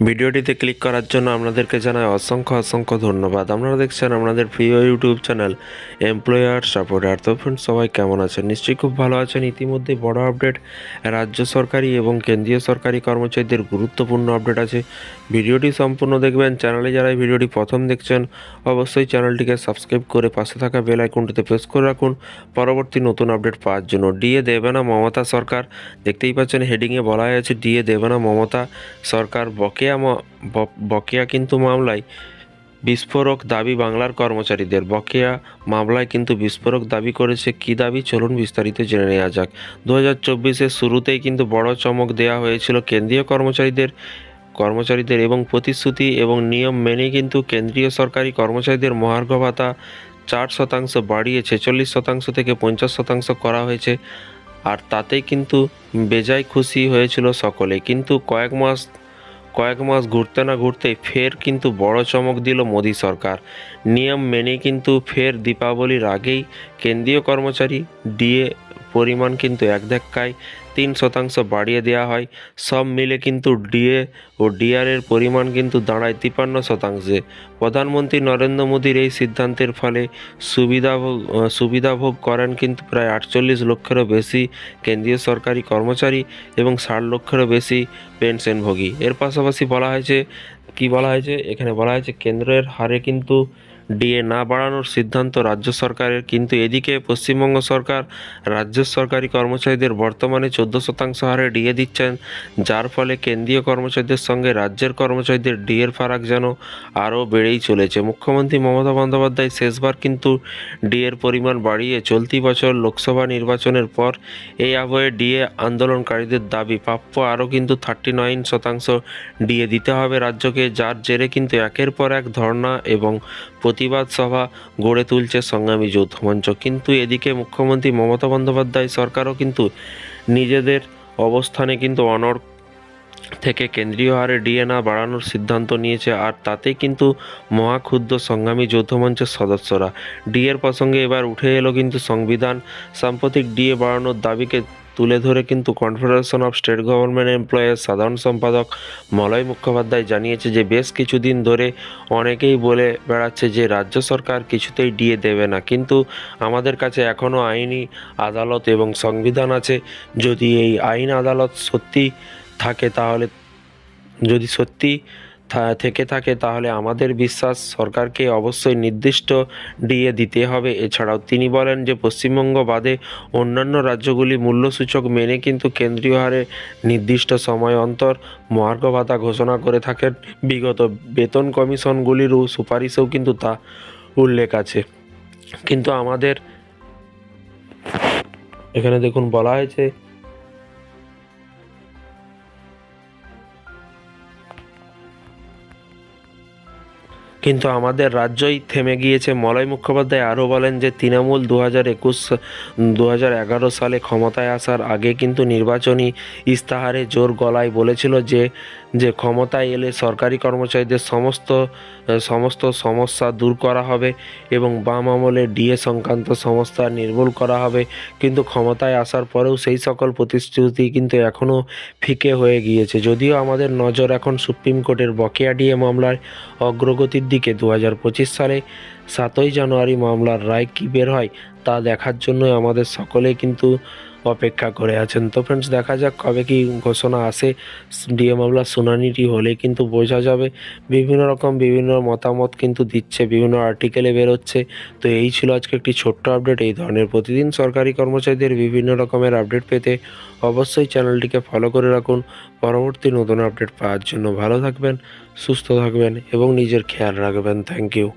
ভিডিওটিতে ক্লিক করার জন্য আপনাদেরকে জানাই অসংখ্য অসংখ্য ধন্যবাদ। আপনারা দেখছেন আপনাদের প্রিয় ইউটিউব চ্যানেল এমপ্লয়ার সাপোর্টার তো ফ্রেন্ড সবাই কেমন আছেন? নিশ্চয়ই খুব ভালো আছেন। ইতিমধ্যে বড় আপডেট রাজ্য সরকারি এবং কেন্দ্রীয় সরকারি কর্মচারীদের গুরুত্বপূর্ণ আপডেট আছে। ভিডিওটি সম্পূর্ণ দেখবেন। চ্যানেলে যারা এই ভিডিওটি প্রথম দেখছেন, অবশ্যই চ্যানেলটিকে সাবস্ক্রাইব করে পাশে থাকা বেল আইকনটিতে প্রেস করে রাখুন। পরবর্তী নতুন আপডেট পাওয়ার জন্য। ডিএ দেবে না মমতা সরকার দেখতেই পাচ্ছেন হেডিংয়ে বলা আছে ডিএ দেবে না মমতা সরকার বকেয়া বকেয়া কিন্তু মামলায় বিস্ফোরক দাবি বাংলার কর্মচারীদের। বকেয়া মামলায় কিন্তু বিস্ফোরক দাবি করেছে কী দাবি? চলুন বিস্তারিত জেনে নেওয়া যাক। দু হাজার চব্বিশের শুরুতেই কিন্তু বড় চমক দেওয়া হয়েছিল কেন্দ্রীয় কর্মচারীদের কর্মচারীদের এবং প্রতিশ্রুতি এবং নিয়ম মেনে কিন্তু কেন্দ্রীয় সরকারি কর্মচারীদের মহার্ঘ ভাতা চার শতাংশ বাড়িয়ে ছেচল্লিশ শতাংশ থেকে পঞ্চাশ শতাংশ করা হয়েছে। আর তাতে কিন্তু বেজায় খুশি হয়েছিল সকলে। কিন্তু কয়েক মাস কয়েক মাস ঘুরতে না ঘুরতেই ফের কিন্তু বড় চমক দিল মোদী সরকার। নিয়ম মেনে কিন্তু ফের দীপাবলির আগেই কেন্দ্রীয় কর্মচারী ডিএ পরিমাণ কিন্তু এক ধাক্কায় তিন শতাংশ বাড়িয়ে দেওয়া হয়। সব মিলে কিন্তু ডিএ ও ডিআরের পরিমাণ কিন্তু দাঁড়ায় তিপান্ন শতাংশে। প্রধানমন্ত্রী নরেন্দ্র মোদীর এই সিদ্ধান্তের ফলে সুবিধাভোগ সুবিধাভোগ করেন কিন্তু প্রায় আটচল্লিশ লক্ষেরও বেশি কেন্দ্রীয় সরকারি কর্মচারী এবং ষাট লক্ষেরও বেশি পেনশনভোগী। এর পাশাপাশি বলা হয়েছে, কি বলা হয়েছে? এখানে বলা হয়েছে, কেন্দ্রের হারে কিন্তু ডিএ না বাড়ানোর সিদ্ধান্ত রাজ্য সরকারের, কিন্তু এদিকে পশ্চিমবঙ্গ সরকার রাজ্য সরকারি কর্মচারীদের বর্তমানে চোদ্দ শতাংশ হারে ডিএ দিচ্ছেন, যার ফলে কেন্দ্রীয় কর্মচারীদের সঙ্গে রাজ্যের কর্মচারীদের ডিএর ফারাক যেন আরও বেড়েই চলেছে। মুখ্যমন্ত্রী মমতা বন্দ্যোপাধ্যায় শেষবার কিন্তু ডিএর পরিমাণ বাড়িয়ে চলতি বছর লোকসভা নির্বাচনের পর এই আবহে ডিএ আন্দোলনকারীদের দাবি, প্রাপ্য আরও কিন্তু থার্টি নাইন শতাংশ ডিএ দিতে হবে রাজ্যকে, যার জেরে কিন্তু একের পর এক ধর্ণা এবং প্রতিবাদ সভা গড়ে তুলছে সংগ্রামী যৌথ মঞ্চ। কিন্তু এদিকে মুখ্যমন্ত্রী মমতা বন্দ্যোপাধ্যায় সরকারও কিন্তু নিজেদের অবস্থানে কিন্তু অনড় থেকে কেন্দ্রীয় হারে ডিএ না বাড়ানোর সিদ্ধান্ত নিয়েছে, আর তাতে কিন্তু মহাক্ষুদ্র সংগ্রামী যৌথ মঞ্চের সদস্যরা। ডিএর প্রসঙ্গে এবার উঠে এলো কিন্তু সংবিধান। সাম্প্রতিক ডিএ বাড়ানোর দাবিকে তুলে ধরে কিন্তু কনফেডারেশন অফ স্টেট গভর্নমেন্ট এমপ্লয়ের সাধারণ সম্পাদক মলয় মুখোপাধ্যায় জানিয়েছে যে বেশ কিছুদিন ধরে অনেকেই বলে বেড়াচ্ছে যে রাজ্য সরকার কিছুতেই ডিএ দেবে না। কিন্তু আমাদের কাছে এখনও আইনি আদালত এবং সংবিধান আছে। যদি এই আইন আদালত সত্যি থাকে তাহলে, যদি সত্যি থেকে থাকে, তাহলে আমাদের বিশ্বাস সরকারকে অবশ্যই নির্দিষ্ট ডিএ দিতে হবে। এছাড়াও তিনি বলেন যে, পশ্চিমবঙ্গ বাদে অন্যান্য রাজ্যগুলি মূল্যসূচক মেনে কিন্তু কেন্দ্রীয় হারে নির্দিষ্ট সময় অন্তর মহার্ঘ ভাতা ঘোষণা করে থাকেন। বিগত বেতন কমিশনগুলিরও সুপারিশেও কিন্তু তা উল্লেখ আছে। কিন্তু আমাদের এখানে দেখুন বলা হয়েছে কিন্তু আমাদের রাজ্যই থেমে গিয়েছে। মলয় মুখোপাধ্যায় আরও বলেন যে, তৃণমূল দু হাজার একুশ দু হাজার এগারো সালে ক্ষমতায় আসার আগে কিন্তু নির্বাচনী ইস্তাহারে জোর গলায় বলেছিল যে যে ক্ষমতায় এলে সরকারি কর্মচারীদের সমস্ত সমস্ত সমস্যা দূর করা হবে এবং বাম আমলে ডিএ সংক্রান্ত সমস্যা নির্মূল করা হবে। কিন্তু ক্ষমতায় আসার পরেও সেই সকল প্রতিশ্রুতি কিন্তু এখনও ফিকে হয়ে গিয়েছে। যদিও আমাদের নজর এখন সুপ্রিম কোর্টের বকেয়া ডিএ মামলার অগ্রগতির দিকে দু হাজার পঁচিশ সালে সাতই জানুয়ারি মামলার রায় কী বের হয় তা দেখার জন্যই আমাদের সকলে কিন্তু অপেক্ষা করে আছেন। তো ফ্রেন্ডস দেখা যাক কবে কি ঘোষণা আসে। ডিএ মামলার শুনানিটি হলে কিন্তু বোঝা যাবে। বিভিন্ন রকম বিভিন্ন মতামত কিন্তু দিচ্ছে, বিভিন্ন আর্টিকেলে বেরোচ্ছে। তো এই ছিল আজকে একটি ছোট্ট আপডেট এই ধরনের প্রতিদিন সরকারি কর্মচারীদের বিভিন্ন রকমের আপডেট পেতে অবশ্যই চ্যানেলটিকে ফলো করে রাখুন। পরবর্তী নতুন আপডেট পাওয়ার জন্য ভালো থাকবেন, সুস্থ থাকবেন এবং নিজের খেয়াল রাখবেন। Thank you